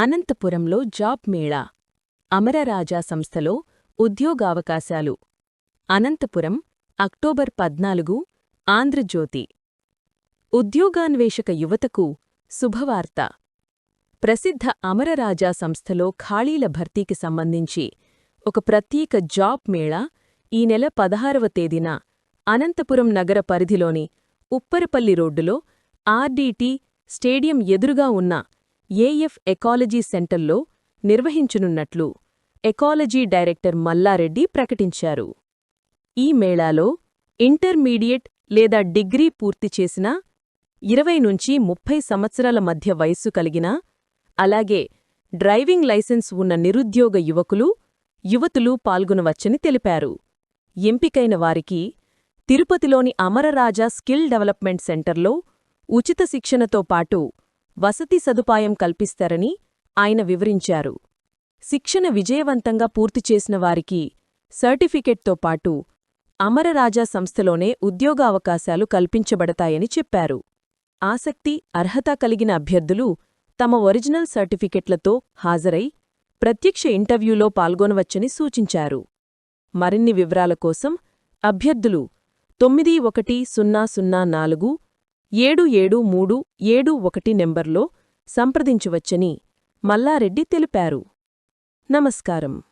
అనంతపురంలో జాబ్ మేళా అమరరాజా సంస్థలో ఉద్యోగావకాశాలు. అనంతపురం అక్టోబర్ పద్నాలుగు ఆంధ్రజ్యోతి. ఉద్యోగాన్వేషక యువతకు శుభవార్త. ప్రసిద్ధ అమరరాజా సంస్థలో ఖాళీల భర్తీకి సంబంధించి ఒక ప్రత్యేక జాబ్ మేళా ఈ నెల పదహారవ తేదీన అనంతపురం నగర పరిధిలోని ఉప్పరపల్లి రోడ్డులో ఆర్డీటీ స్టేడియం ఎదురుగా ఉన్న ఏఎఫ్ ఎకాలజీ సెంటర్లో నిర్వహించనున్నట్లు ఎకాలజీ డైరెక్టర్ మల్లారెడ్డి ప్రకటించారు. ఈ మేళాలో ఇంటర్మీడియట్ లేదా డిగ్రీ పూర్తి చేసిన ఇరవై నుంచి ముప్పై సంవత్సరాల మధ్య వయస్సు కలిగిన అలాగే డ్రైవింగ్ లైసెన్స్ ఉన్న నిరుద్యోగ యువకులు యువతులు పాల్గొనవచ్చని తెలిపారు. ఎంపికైన వారికి తిరుపతిలోని అమరరాజా స్కిల్ డెవలప్మెంట్ సెంటర్లో ఉచిత శిక్షణతో పాటు వసతి సదుపాయం కల్పిస్తారని ఆయన వివరించారు. శిక్షణ విజయవంతంగా పూర్తి చేసిన వారికి సర్టిఫికెట్తో పాటు అమరరాజా సంస్థలోనే ఉద్యోగావకాశాలు కల్పించబడతాయని చెప్పారు. ఆసక్తి అర్హత కలిగిన అభ్యర్థులు తమ ఒరిజినల్ సర్టిఫికెట్లతో హాజరై ప్రత్యక్ష ఇంటర్వ్యూలో పాల్గొనవచ్చని సూచించారు. మరిన్ని వివరాల కోసం అభ్యర్థులు తొమ్మిది ఒకటి సున్నా సున్నా నాలుగు ఏడు ఏడు మూడు ఏడు ఒకటి నెంబర్లో సంప్రదించవచ్చని మల్లారెడ్డి తెలిపారు. నమస్కారం.